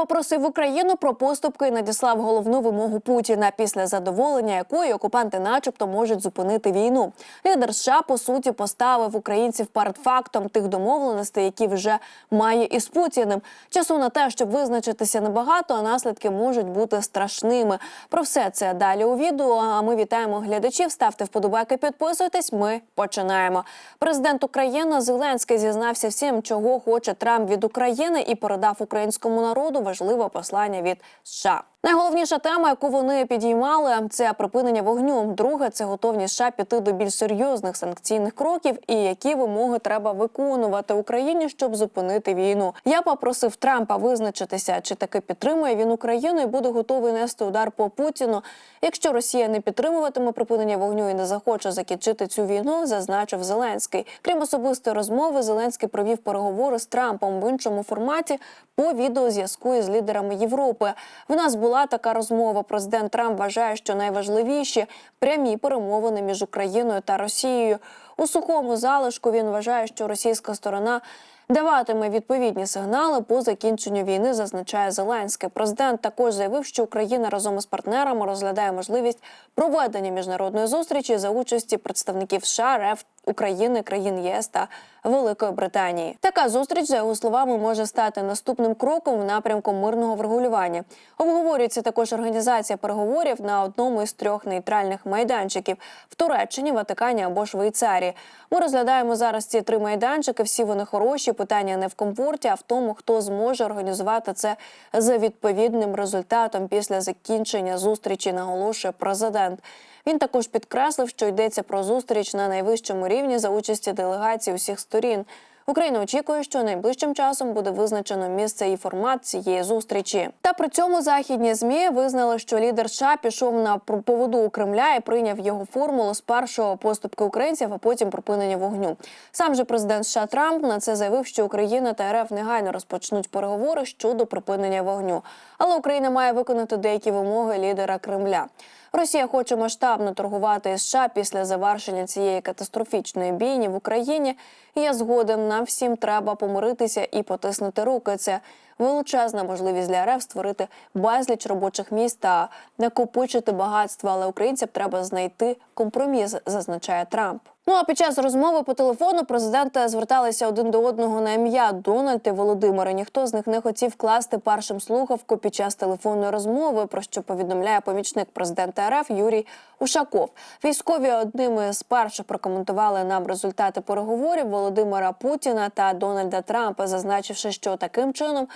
попросив Україну про поступки і надіслав головну вимогу Путіна, після задоволення якої окупанти, начебто, можуть зупинити війну. Лідер США по суті поставив українців перед фактом тих домовленостей, які вже має із Путіним. Часу на те, щоб визначитися небагато, а наслідки можуть бути страшними. Про все це далі у відео. А ми вітаємо глядачів. Ставте вподобайки, підписуйтесь. Ми починаємо. Президент України Зеленський зізнався всім, чого хоче Трамп від України, і передав українському народу важливе послання від США. Найголовніша тема, яку вони підіймали, це припинення вогню. Друге це готовність США піти до більш серйозних санкційних кроків, і які вимоги треба виконувати Україні, щоб зупинити війну. Я попросив Трампа визначитися, чи таки підтримує він Україну і буде готовий нести удар по Путіну. Якщо Росія не підтримуватиме припинення вогню і не захоче закінчити цю війну, зазначив Зеленський. Крім особистої розмови, Зеленський провів переговори з Трампом в іншому форматі по відеозв'язку із лідерами Європи. В нас була така розмова. Президент Трамп вважає, що найважливіші прямі перемовини між Україною та Росією. У сухому залишку він вважає, що російська сторона. Даватиме відповідні сигнали по закінченню війни, зазначає Зеленський. Президент також заявив, що Україна разом із партнерами розглядає можливість проведення міжнародної зустрічі за участі представників США, РФ, України, країн ЄС та Великої Британії. Така зустріч, за його словами, може стати наступним кроком в напрямку мирного врегулювання. Обговорюється також організація переговорів на одному із трьох нейтральних майданчиків в Туреччині, Ватикані або Швейцарії. Ми розглядаємо зараз ці три майданчики. Всі вони хороші. Питання не в комфорті, а в тому, хто зможе організувати це за відповідним результатом після закінчення зустрічі, наголошує президент. Він також підкреслив, що йдеться про зустріч на найвищому рівні за участі делегацій усіх сторін. Україна очікує, що найближчим часом буде визначено місце і формат цієї зустрічі. Та при цьому західні змі визнали, що лідер США пішов на поводу у Кремля і прийняв його формулу з першого поступки українців, а потім припинення вогню. Сам же президент США Трамп на це заявив, що Україна та РФ негайно розпочнуть переговори щодо припинення вогню. Але Україна має виконати деякі вимоги лідера Кремля. Росія хоче масштабно торгувати із США після завершення цієї катастрофічної бійні в Україні. Я згоден нам всім треба помиритися і потиснути руки. Це величезна можливість для РФ створити безліч робочих місць та накопичити багатство. Але українцям треба знайти компроміс, зазначає Трамп. Ну а під час розмови по телефону президенти зверталися один до одного на ім'я Дональд і Володимир. І Ніхто з них не хотів класти першим слухавку під час телефонної розмови, про що повідомляє помічник президента РФ Юрій Ушаков. Військові одними з перших прокоментували нам результати переговорів Володимира Путіна та Дональда Трампа, зазначивши, що таким чином.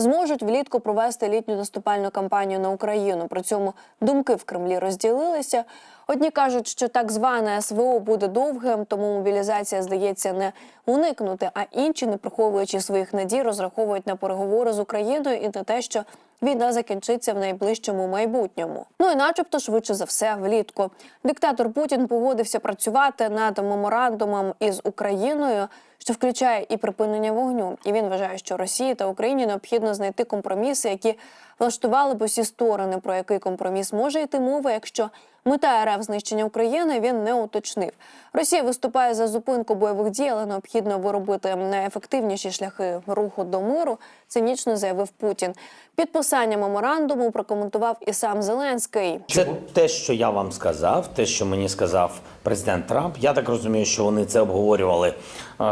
Зможуть влітку провести літню наступальну кампанію на Україну. При цьому думки в Кремлі розділилися. Одні кажуть, що так зване СВО буде довгим, тому мобілізація здається не уникнути. А інші, не приховуючи своїх надій, розраховують на переговори з Україною і на те, що війна закінчиться в найближчому майбутньому. Ну і, начебто, швидше за все, влітку. Диктатор Путін погодився працювати над меморандумом із Україною. Що включає і припинення вогню, і він вважає, що Росії та Україні необхідно знайти компроміси, які влаштували б усі сторони. Про який компроміс може йти мова, якщо мета РФ знищення України він не уточнив. Росія виступає за зупинку бойових дій, але необхідно виробити найефективніші шляхи руху до миру. Цинічно заявив Путін. Підписання меморандуму прокоментував і сам Зеленський. Це те, що я вам сказав, те, що мені сказав президент Трамп. Я так розумію, що вони це обговорювали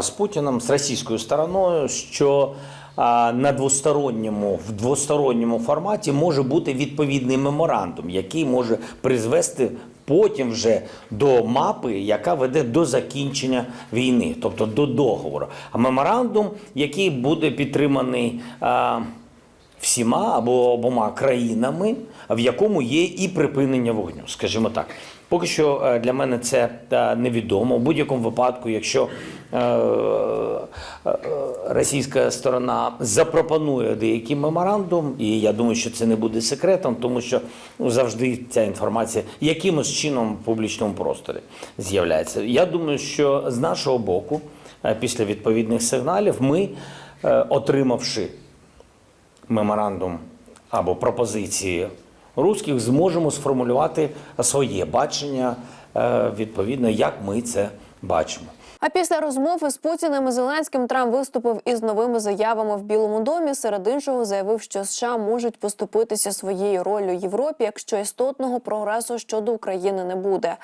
з Путіним, з російською стороною. Що на двосторонньому в двосторонньому форматі може бути відповідний меморандум, який може призвести. Потім вже до мапи, яка веде до закінчення війни, тобто до договору. А меморандум, який буде підтриманий а, всіма або обома країнами, в якому є і припинення вогню, скажімо так. Поки що е, для мене це е, невідомо. У будь-якому випадку, якщо е, е, російська сторона запропонує деякий меморандум, і я думаю, що це не буде секретом, тому що ну, завжди ця інформація якимось чином в публічному просторі з'являється. Я думаю, що з нашого боку, е, після відповідних сигналів, ми, е, отримавши меморандум або пропозиції руських, зможемо сформулювати своє бачення е, відповідно, як ми це бачимо. А після розмови з Путіним і Зеленським Трамп виступив із новими заявами в Білому домі. Серед іншого заявив, що США можуть поступитися своєю роллю Європі, якщо істотного прогресу щодо України не буде.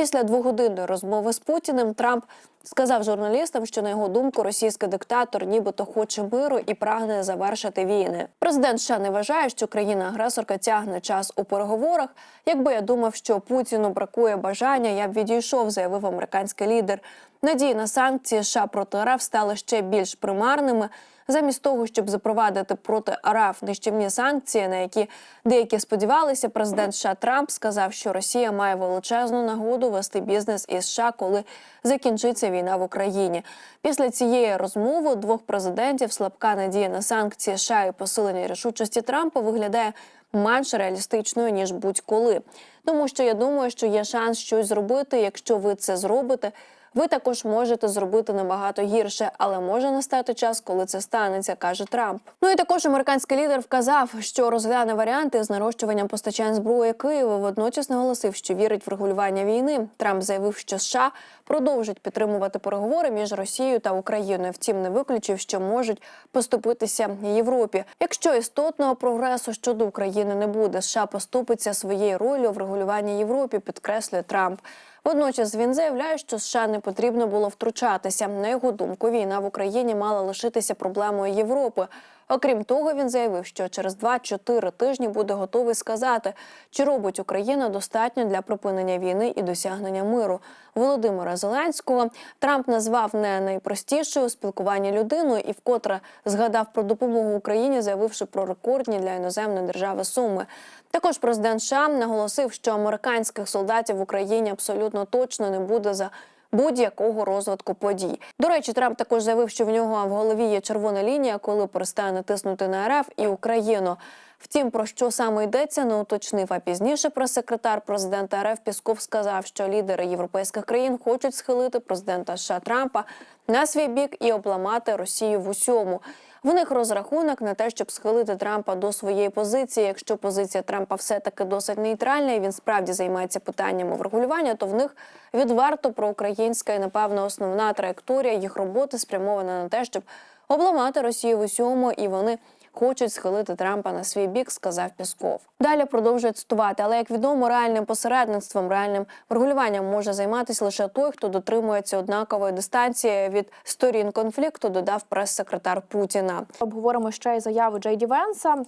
Після двогодинної розмови з Путіним Трамп сказав журналістам, що на його думку російський диктатор нібито хоче миру і прагне завершити війни. Президент США не вважає, що країна-агресорка тягне час у переговорах. Якби я думав, що Путіну бракує бажання, я б відійшов, заявив американський лідер. Надії на санкції США проти РФ стали ще більш примарними. Замість того, щоб запровадити проти РФ нищівні санкції, на які деякі сподівалися, президент США Трамп сказав, що Росія має величезну нагоду вести бізнес із США, коли закінчиться війна в Україні. Після цієї розмови двох президентів слабка надія на санкції США і посилення рішучості Трампа виглядає менш реалістичною ніж будь-коли. Тому що я думаю, що є шанс щось зробити. Якщо ви це зробите, ви також можете зробити набагато гірше, але може настати час, коли це станеться, каже Трамп. Ну і також американський лідер вказав, що розгляне варіанти з нарощуванням постачань зброї Києву. Водночас наголосив, що вірить в регулювання війни. Трамп заявив, що США продовжать підтримувати переговори між Росією та Україною. Втім, не виключив, що можуть поступитися Європі. Якщо істотного прогресу щодо України не буде, США поступиться своєю ролью в регулюванні Європі, підкреслює Трамп. Водночас він заявляє, що США не потрібно було втручатися. На його думку, війна в Україні мала лишитися проблемою Європи. Окрім того, він заявив, що через 2-4 тижні буде готовий сказати, чи робить Україна достатньо для припинення війни і досягнення миру. Володимира Зеленського Трамп назвав не найпростішою у спілкуванні людиною і вкотре згадав про допомогу Україні, заявивши про рекордні для іноземної держави суми. Також президент США наголосив, що американських солдатів в Україні абсолютно точно не буде за будь-якого розвитку подій. До речі, Трамп також заявив, що в нього в голові є червона лінія, коли перестане тиснути на РФ і Україну. Втім, про що саме йдеться, не уточнив. А пізніше прес-секретар президента РФ Пісков сказав, що лідери європейських країн хочуть схилити президента США Трампа на свій бік і обламати Росію в усьому. В них розрахунок на те, щоб схилити Трампа до своєї позиції. Якщо позиція Трампа все таки досить нейтральна, і він справді займається питаннями врегулювання, то в них відверто проукраїнська і напевно основна траєкторія їх роботи спрямована на те, щоб обламати Росію в усьому, і вони. Хочуть схилити Трампа на свій бік, сказав Пісков. Далі продовжує цитувати. Але як відомо, реальним посередництвом, реальним врегулюванням може займатися лише той, хто дотримується однакової дистанції від сторін конфлікту. Додав прес-секретар Путіна. Обговоримо ще й заяву Джей Ді Венса.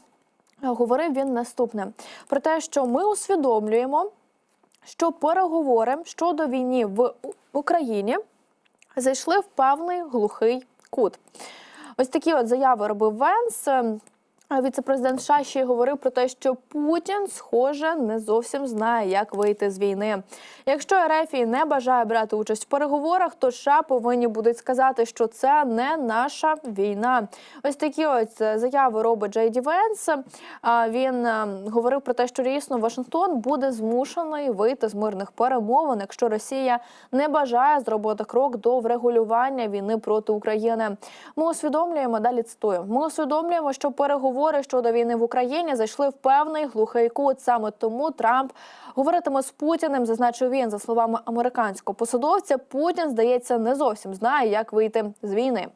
Говорив він наступне про те, що ми усвідомлюємо, що переговори щодо війни в Україні зайшли в певний глухий кут. Ось такі от заяви робив Венс. Віце-президент США ще й говорив про те, що Путін, схоже, не зовсім знає, як вийти з війни. Якщо РФ не бажає брати участь в переговорах, то США повинні будуть сказати, що це не наша війна. Ось такі ось заяви робить Джей Ді Венс. Він е, говорив про те, що дійсно Вашингтон буде змушений вийти з мирних перемовин, якщо Росія не бажає зробити крок до врегулювання війни проти України. Ми усвідомлюємо далі. Цитую: ми усвідомлюємо, що переговори щодо війни в Україні зайшли в певний глухий кут. Саме тому Трамп говоритиме з Путіним. Зазначив він за словами американського посадовця. Путін здається не зовсім знає, як вийти з війни.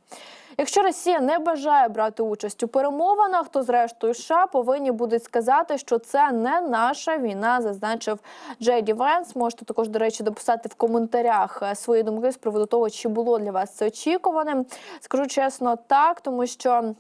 Якщо Росія не бажає брати участь у перемовинах, то зрештою США повинні будуть сказати, що це не наша війна, зазначив Джей Ді Венс. Можете також, до речі, дописати в коментарях е, свої думки з приводу того, чи було для вас це очікуваним. Скажу чесно, так, тому що.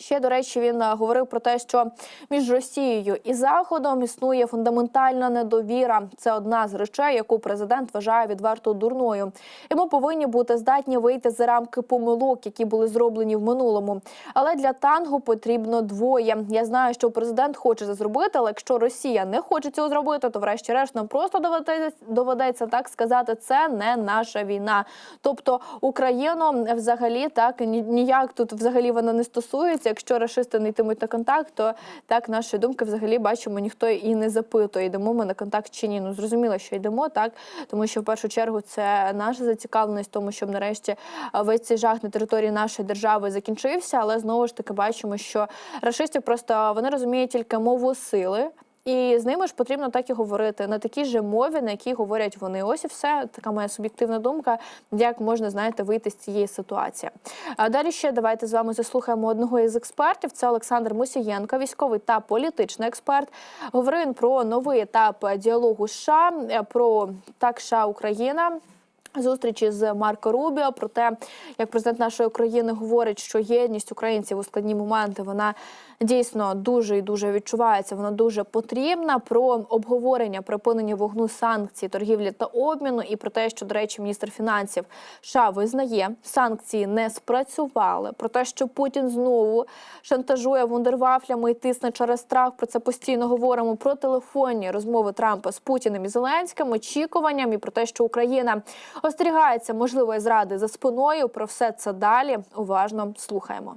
Ще до речі, він е, говорив про те, що між Росією і Заходом існує фундаментальна недовіра. Це одна з речей, яку президент вважає відверто дурною. І ми повинні бути здатні вийти за рамки помилок, які були зроблені в минулому. Але для тангу потрібно двоє. Я знаю, що президент хоче це зробити, але якщо Росія не хоче цього зробити, то врешті-решт нам просто доведеться, так сказати, це не наша війна. Тобто Україну взагалі так ні- ніяк тут взагалі вона не стосується. Якщо рашисти не йтимуть на контакт, то так наші думки взагалі бачимо, ніхто і не запитує, йдемо ми на контакт чи ні. Ну зрозуміло, що йдемо так, тому що в першу чергу це наша зацікавленість, в тому щоб нарешті весь цей жах на території нашої держави закінчився. Але знову ж таки бачимо, що рашистів просто вони розуміють тільки мову сили. І з ними ж потрібно так і говорити на такій же мові, на якій говорять вони. Ось і все така моя суб'єктивна думка, як можна знаєте вийти з цієї ситуації. А далі ще давайте з вами заслухаємо одного із експертів. Це Олександр Мусієнко, військовий та політичний експерт. Говорив він про новий етап діалогу США, про так США Україна. Зустрічі з Марко Рубіо про те, як президент нашої країни говорить, що єдність українців у складні моменти вона дійсно дуже і дуже відчувається. Вона дуже потрібна. Про обговорення припинення вогну санкцій, торгівлі та обміну, і про те, що до речі, міністр фінансів США визнає, санкції не спрацювали. Про те, що Путін знову шантажує вундервафлями і тисне через страх. Про це постійно говоримо. Про телефонні розмови Трампа з Путіним і Зеленським, очікуванням і про те, що Україна остерігається можливої зради за спиною. Про все це далі уважно слухаємо.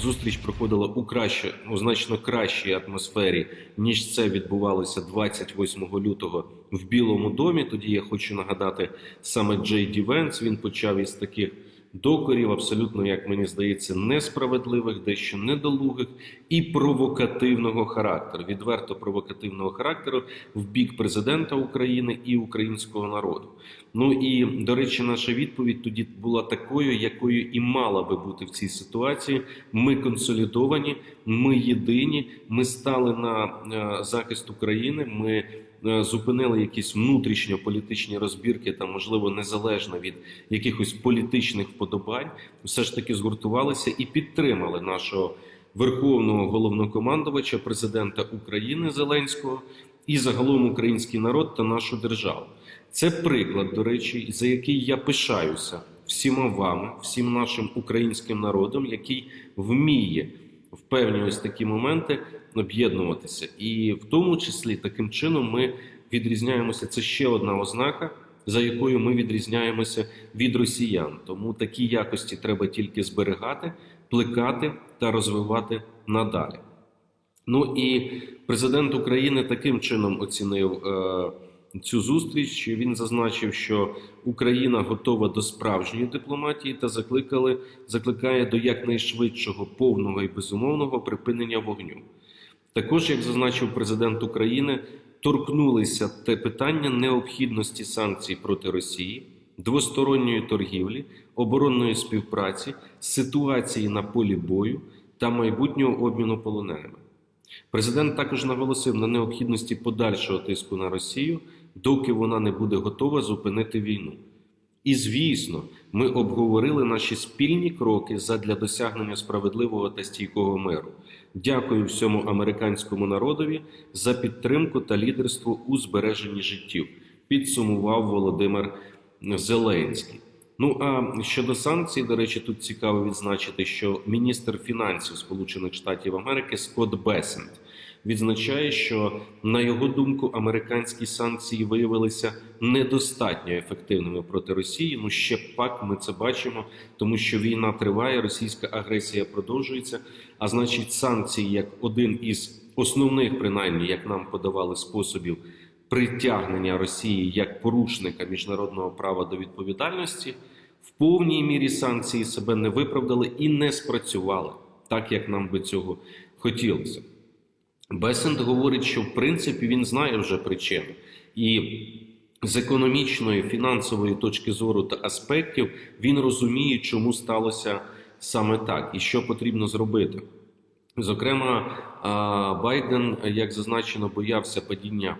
Зустріч проходила у краще, у значно кращій атмосфері, ніж це відбувалося 28 лютого в Білому домі. Тоді я хочу нагадати саме Джей Ді Венс. Він почав із таких докорів, абсолютно, як мені здається, несправедливих, дещо недолугих і провокативного характеру, відверто провокативного характеру в бік президента України і українського народу. Ну і до речі, наша відповідь тоді була такою, якою і мала би бути в цій ситуації. Ми консолідовані, ми єдині. Ми стали на е, захист України. Ми е, зупинили якісь внутрішньополітичні розбірки, та можливо незалежно від якихось політичних вподобань, все ж таки згуртувалися і підтримали нашого верховного головнокомандувача, президента України Зеленського і загалом український народ та нашу державу. Це приклад, до речі, за який я пишаюся всіма вами, всім нашим українським народом, який вміє в певні ось такі моменти об'єднуватися. І в тому числі таким чином ми відрізняємося. Це ще одна ознака, за якою ми відрізняємося від росіян. Тому такі якості треба тільки зберігати, плекати та розвивати надалі. Ну і президент України таким чином оцінив е, цю зустріч. Він зазначив, що Україна готова до справжньої дипломатії та закликали, закликає до якнайшвидшого повного і безумовного припинення вогню. Також, як зазначив президент України, торкнулися те питання необхідності санкцій проти Росії, двосторонньої торгівлі, оборонної співпраці, ситуації на полі бою та майбутнього обміну полоненими. Президент також наголосив на необхідності подальшого тиску на Росію, доки вона не буде готова зупинити війну. І звісно, ми обговорили наші спільні кроки задля досягнення справедливого та стійкого миру. Дякую всьому американському народові за підтримку та лідерство у збереженні життів. Підсумував Володимир Зеленський. Ну а щодо санкцій, до речі, тут цікаво відзначити, що міністр фінансів Сполучених Штатів Америки Скотт Бесент відзначає, що на його думку американські санкції виявилися недостатньо ефективними проти Росії. Ну ще пак ми це бачимо, тому що війна триває, російська агресія продовжується. А значить, санкції як один із основних, принаймні, як нам подавали способів притягнення Росії як порушника міжнародного права до відповідальності, в повній мірі санкції себе не виправдали і не спрацювали так, як нам би цього хотілося. Бесент говорить, що в принципі він знає вже причини, і з економічної фінансової точки зору та аспектів він розуміє, чому сталося саме так і що потрібно зробити. Зокрема, Байден, як зазначено, боявся падіння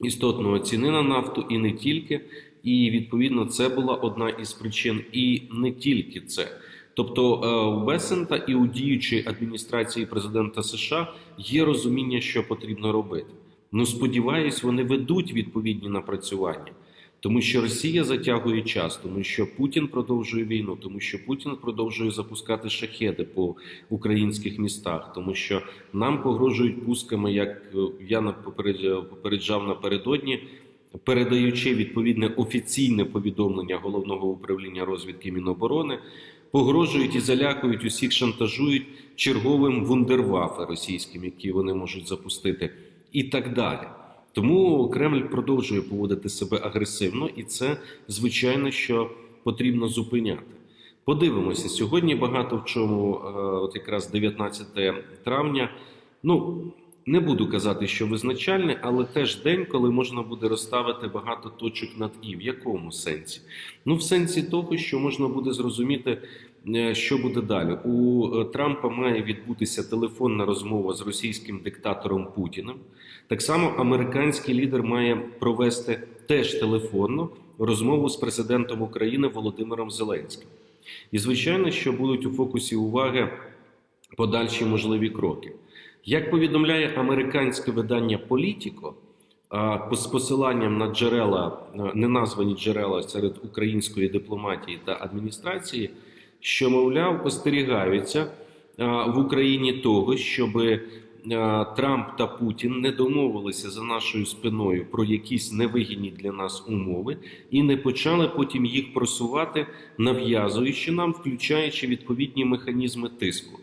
істотного ціни на нафту і не тільки. І відповідно це була одна із причин, і не тільки це. Тобто е, у Бесента і у діючої адміністрації президента США є розуміння, що потрібно робити. Ну сподіваюсь, вони ведуть відповідні напрацювання, тому що Росія затягує час, тому що Путін продовжує війну, тому що Путін продовжує запускати шахеди по українських містах, тому що нам погрожують пусками, як е, я попереджав напередодні, передаючи відповідне офіційне повідомлення головного управління розвідки Міноборони. Погрожують і залякують усіх, шантажують черговим вундервафе російським, які вони можуть запустити, і так далі. Тому Кремль продовжує поводити себе агресивно, і це звичайно, що потрібно зупиняти. Подивимося сьогодні. Багато в чому, е, от якраз 19 травня. Ну не буду казати, що визначальний, але теж день, коли можна буде розставити багато точок над і. В якому сенсі? Ну, в сенсі того, що можна буде зрозуміти, е, що буде далі. У е, Трампа має відбутися телефонна розмова з російським диктатором Путіним. Так само американський лідер має провести теж телефонну розмову з президентом України Володимиром Зеленським. І звичайно, що будуть у фокусі уваги подальші можливі кроки. Як повідомляє американське видання Політіко, з посиланням на джерела, е, неназвані джерела серед української дипломатії та адміністрації, що, мовляв, остерігаються в Україні того, щоб Трамп та Путін не домовилися за нашою спиною про якісь невигідні для нас умови і не почали потім їх просувати, нав'язуючи нам, включаючи відповідні механізми тиску.